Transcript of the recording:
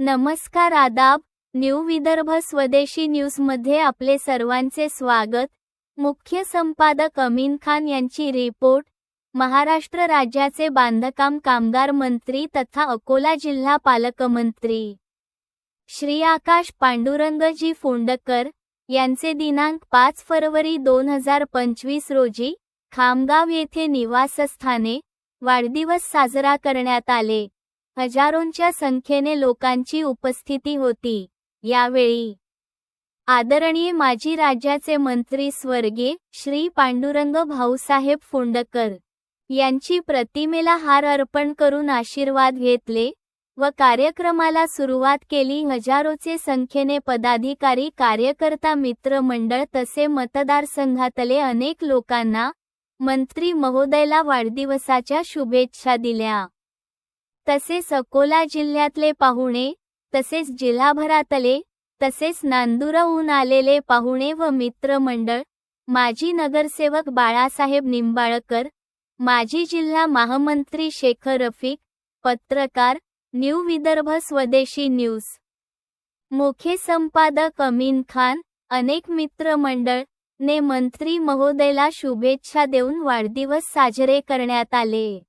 नमस्कार आदाब न्यू विदर्भ स्वदेशी न्यूजमध्ये आपले सर्वांचे स्वागत. मुख्य संपादक अमीन खान यांची रिपोर्ट महाराष्ट्र राज्याचे बांधकाम कामगार मंत्री तथा अकोला जिल्हा पालकमंत्री. श्री आकाश पांडुरंगजी फोंडकर यांचे दिनांक पाच फरवरी दोन हजार पंचवीस रोजी खामगाव येथे निवासस्थाने वाढदिवस साजरा करण्यात आले. हजारोंच्या संख्येने लोकांची उपस्थिती होती. यावेळी आदरणीय माजी राज्याचे मंत्री स्वर्गीय श्री पांडुरंग भाऊसाहेब फोंडकर यांची प्रतिमेला हार अर्पण करून आशीर्वाद घेतले. व कार्यक्रमाला सुरुवात केली. हजारोचे संख्येने पदाधिकारी कार्यकर्ता मित्र मंडळ तसे मतदारसंघातले अनेक लोकांना मंत्री महोदयला वाढदिवसाच्या शुभेच्छा दिल्या. तसेच अकोला जिल्ह्यातले पाहुणे तसेच जिल्हाभरातले तसेच नांदुराहून आलेले पाहुणे व मित्रमंडळ माजी नगरसेवक बाळासाहेब निंबाळकर माजी जिल्हा महामंत्री शेखर रफिक पत्रकार न्यू विदर्भ स्वदेशी न्यूज. मुख्य संपादक अमीन खान अनेक मित्रमंडळ ने मंत्री महोदयला शुभेच्छा देऊन वाढदिवस साजरे करण्यात आले.